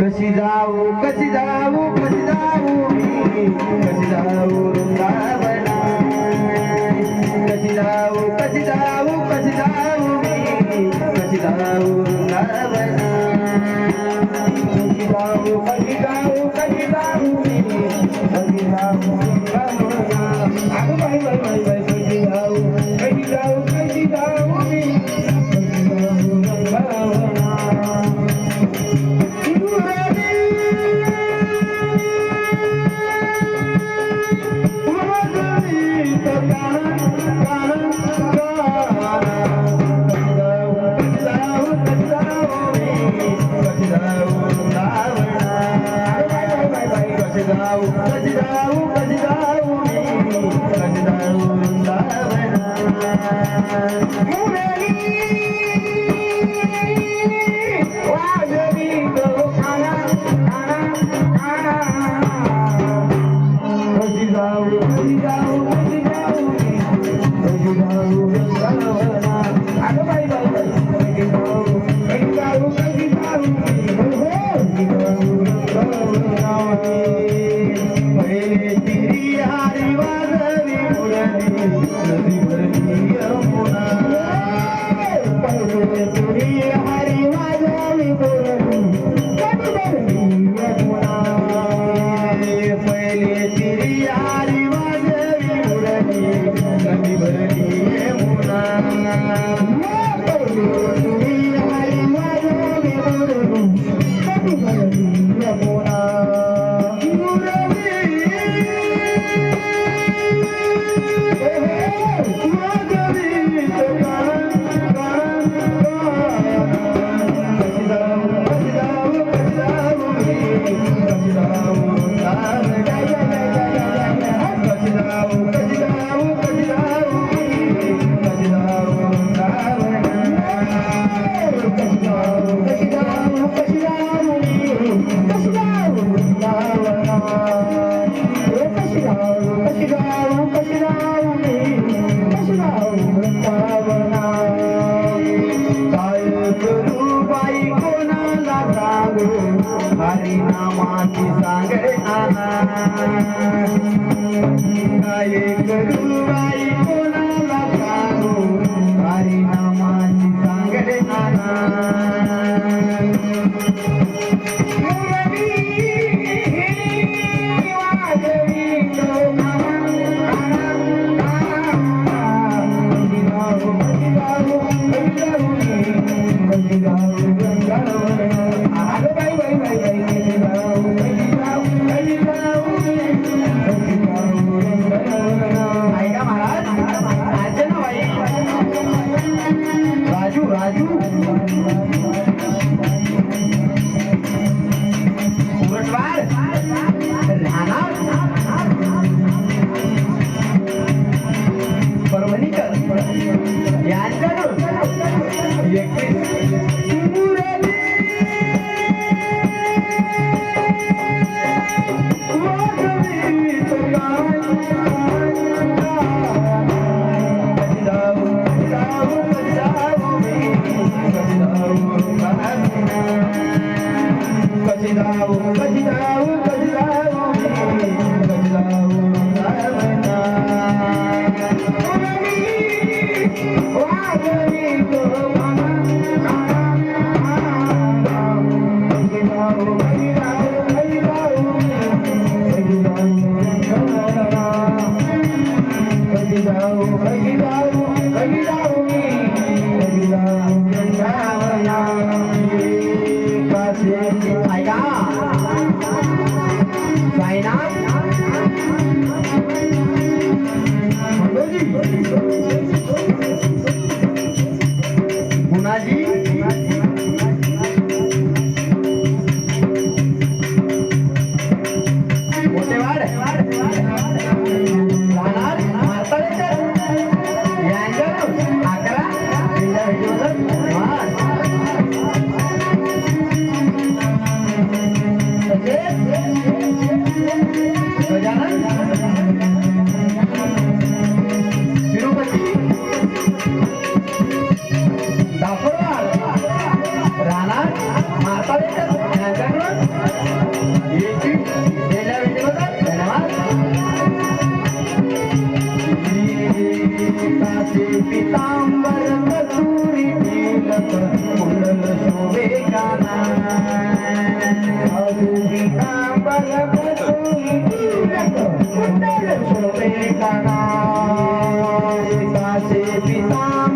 कशी जाऊ कशी जाऊ कशी जाऊ मी? कशी जाऊ वृंदावना कशी जाऊ कशी जाऊ कशी जाऊ मी? कशी जाऊ वृंदावना कशी जाऊ कशी जाऊ कशी जाऊ मी? कशी जाऊ যাও ಕರು Thank you. कभी पिता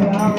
Oh,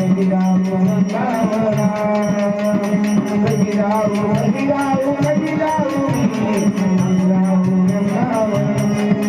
Thank you.